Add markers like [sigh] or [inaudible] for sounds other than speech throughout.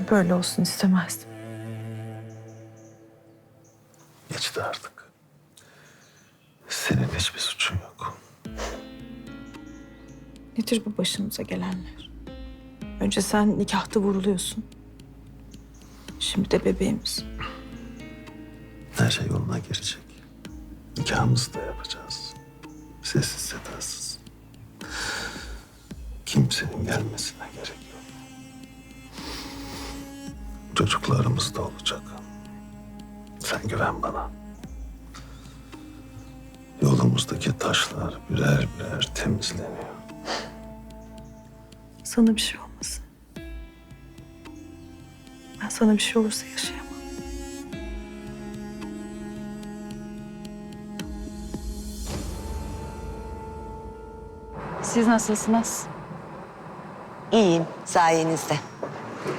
Ben böyle olsun istemezdim. Geçti artık. Senin hiçbir suçun yok. Nedir bu başımıza gelenler? Önce sen nikahta vuruluyorsun. Şimdi de bebeğimiz. Her şey yoluna girecek. Nikahımızı da yapacağız. Sessiz sedasız. Kimsenin gelmesine gerek yok. Çocuklarımız da olacak. Sen güven bana. Yolumuzdaki taşlar birer birer temizleniyor. Sana bir şey olmasın. Ben sana bir şey olursa yaşayamam. Siz nasılsınız? İyiyim sayenizde.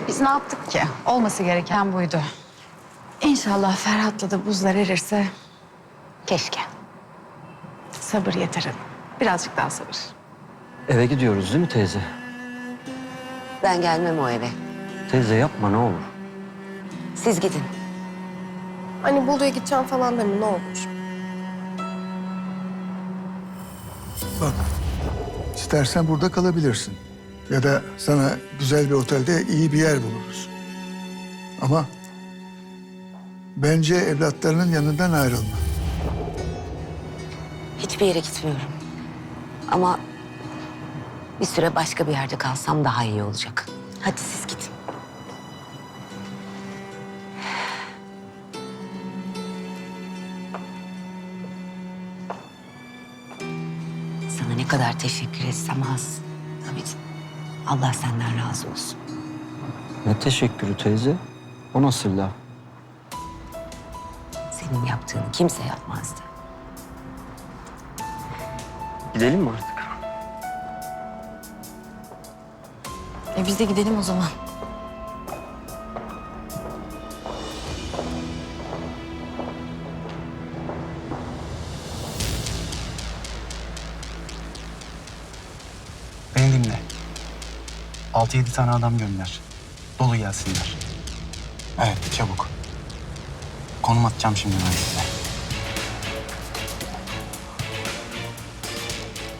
Biz ne yaptık ki? Olması gereken buydu. İnşallah Ferhat'la da buzlar erirse Keşke. sabır yeter hanım. Birazcık daha sabır. Eve gidiyoruz değil mi teyze? Ben gelmem o eve. Teyze yapma ne olur. Siz gidin. Hani Bolu'ya gideceğim falan deme ne olur. Bak, istersen burada kalabilirsin. Ya da sana güzel bir otelde iyi bir yer buluruz. Ama bence evlatlarının yanından ayrılma. Hiçbir yere gitmiyorum. Ama bir süre başka bir yerde kalsam daha iyi olacak. Hadi siz gidin. Sana ne kadar teşekkür etsem az. Hamit, Allah senden razı olsun. Ne teşekkürü teyze? O nasıl laf? Senin yaptığını kimse yapmazdı. Gidelim mi artık? E biz de gidelim o zaman. 6-7 tane adam gönder. Dolu gelsinler. Evet, çabuk. Konum atacağım şimdi ben size.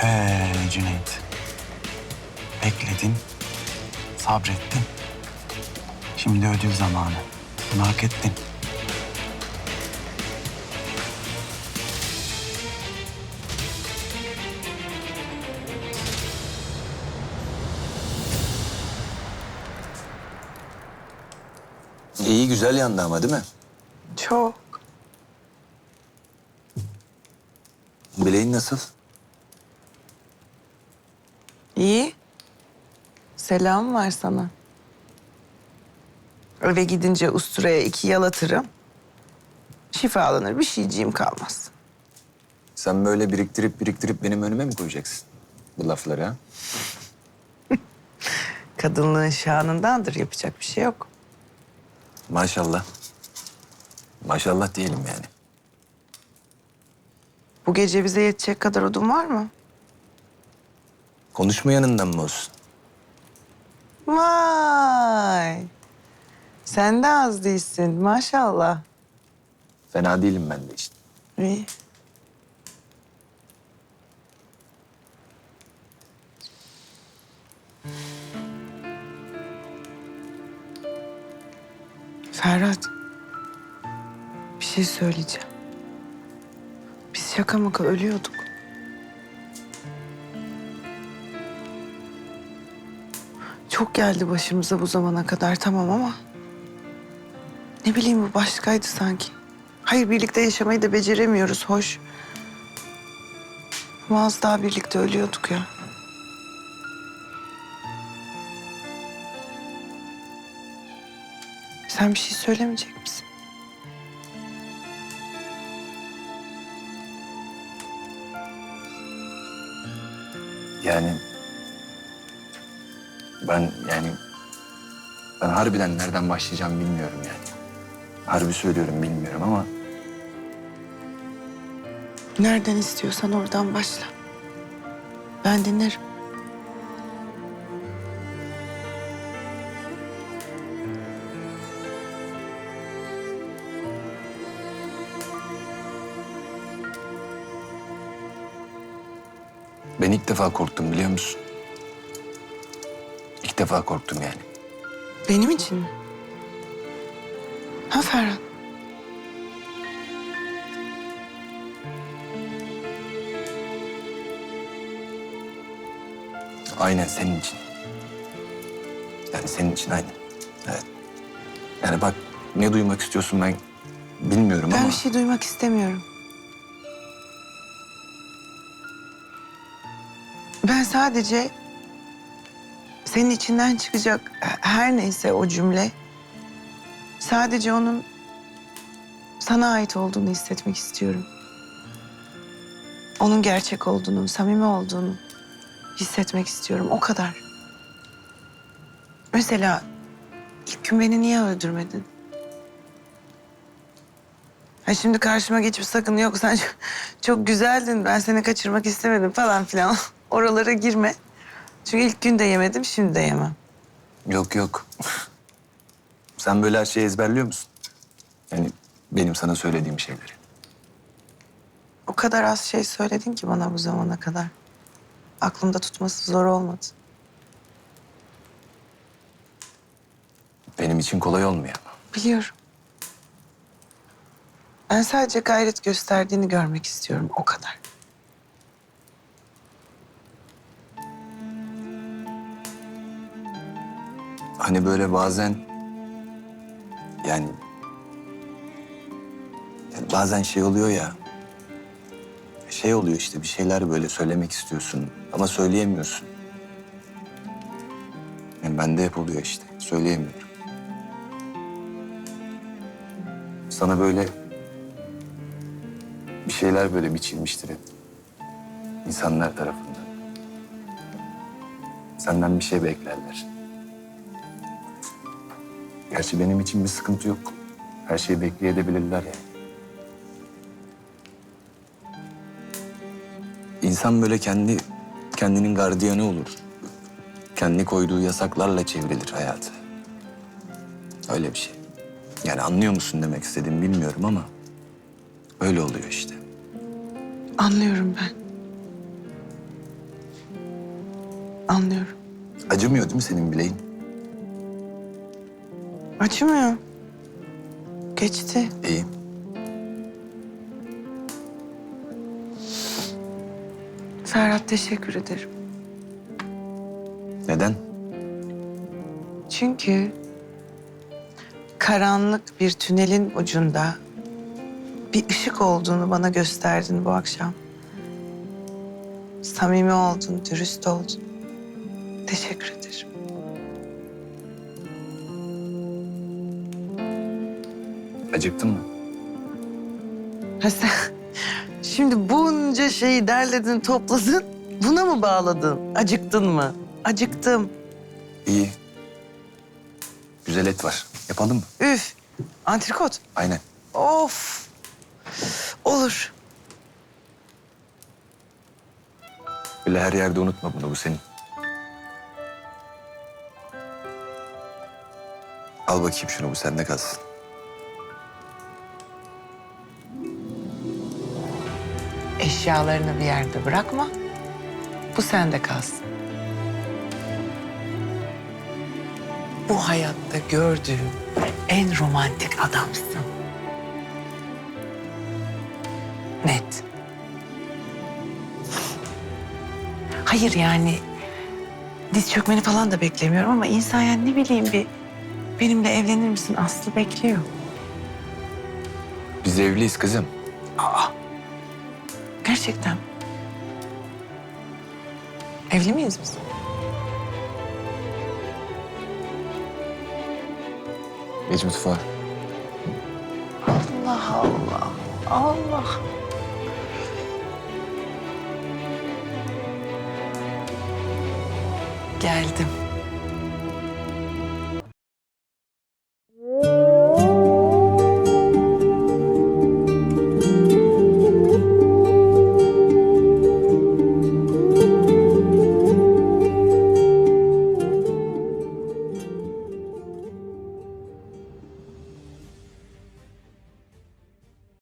Ee Cüneyt. Bekledin, sabrettin. Şimdi ödül zamanı. Bunu hak ettin. İyi güzel yandı ama değil mi? Çok. Bileğin nasıl? İyi. Selam var sana. Eve gidince usturaya iki yalatırım. Şifalanır bir şeyciğim kalmaz. Sen böyle biriktirip biriktirip benim önüme mi koyacaksın bu lafları ha? [laughs] Kadınlığın şanındandır yapacak bir şey yok. Maşallah. Maşallah diyelim yani. Bu gece bize yetecek kadar odun var mı? Konuşma yanından mı olsun? Vay. Sen de az değilsin maşallah. Fena değilim ben de işte. İyi. Ferhat. Bir şey söyleyeceğim. Biz şaka maka ölüyorduk. Çok geldi başımıza bu zamana kadar tamam ama... Ne bileyim bu başkaydı sanki. Hayır birlikte yaşamayı da beceremiyoruz hoş. Ama az daha birlikte ölüyorduk ya. Sen bir şey söylemeyecek misin? Yani ben yani ben harbiden nereden başlayacağım bilmiyorum yani. Harbi söylüyorum bilmiyorum ama Nereden istiyorsan oradan başla. Ben dinlerim. İlk defa korktum biliyor musun? İlk defa korktum yani. Benim için mi? Ha Ferhat? Aynen senin için. Yani senin için aynen. Evet. Yani bak ne duymak istiyorsun ben bilmiyorum Ben ama... bir şey duymak istemiyorum. Ben sadece senin içinden çıkacak her neyse o cümle sadece onun sana ait olduğunu hissetmek istiyorum. Onun gerçek olduğunu, samimi olduğunu hissetmek istiyorum. O kadar. Mesela ilk gün beni niye öldürmedin? Ha şimdi karşıma geçip sakın yok sen çok, [laughs] çok güzeldin ben seni kaçırmak istemedim falan filan. Oralara girme. Çünkü ilk gün de yemedim şimdi de yemem. Yok yok. Sen böyle her şeyi ezberliyor musun? Yani benim sana söylediğim şeyleri. O kadar az şey söyledin ki bana bu zamana kadar. Aklımda tutması zor olmadı. Benim için kolay olmuyor ama. Biliyorum. Ben sadece gayret gösterdiğini görmek istiyorum o kadar. Hani böyle bazen yani, bazen şey oluyor ya şey oluyor işte bir şeyler böyle söylemek istiyorsun ama söyleyemiyorsun. Yani bende hep oluyor işte söyleyemiyorum. Sana böyle bir şeyler böyle biçilmiştir hep. insanlar tarafından. Senden bir şey beklerler. Gerçi benim için bir sıkıntı yok. Her şeyi bekleyebilirler yani. İnsan böyle kendi kendinin gardiyanı olur. Kendi koyduğu yasaklarla çevrilir hayatı. Öyle bir şey. Yani anlıyor musun demek istediğimi bilmiyorum ama öyle oluyor işte. Anlıyorum ben. Anlıyorum. Acımıyor değil mi senin bileğin? Acımıyor. Geçti. İyi. Ferhat teşekkür ederim. Neden? Çünkü karanlık bir tünelin ucunda bir ışık olduğunu bana gösterdin bu akşam. Samimi oldun, dürüst oldun. Teşekkür ederim. Acıktın mı? Ha sen şimdi bunca şeyi derledin, topladın. Buna mı bağladın? Acıktın mı? Acıktım. İyi. Güzel et var. Yapalım mı? Üf. Antrikot. Aynen. Of. Olur. Böyle her yerde unutma bunu. Bu senin. Al bakayım şunu. Bu sende kalsın. Eşyalarını bir yerde bırakma. Bu sende kalsın. Bu hayatta gördüğüm en romantik adamsın. Net. Hayır yani diz çökmeni falan da beklemiyorum ama insan yani ne bileyim bir benimle evlenir misin Aslı bekliyor. Biz evliyiz kızım. Gerçekten. Evli miyiz biz? Geç mutfağa. Allah Allah. Allah. Geldim.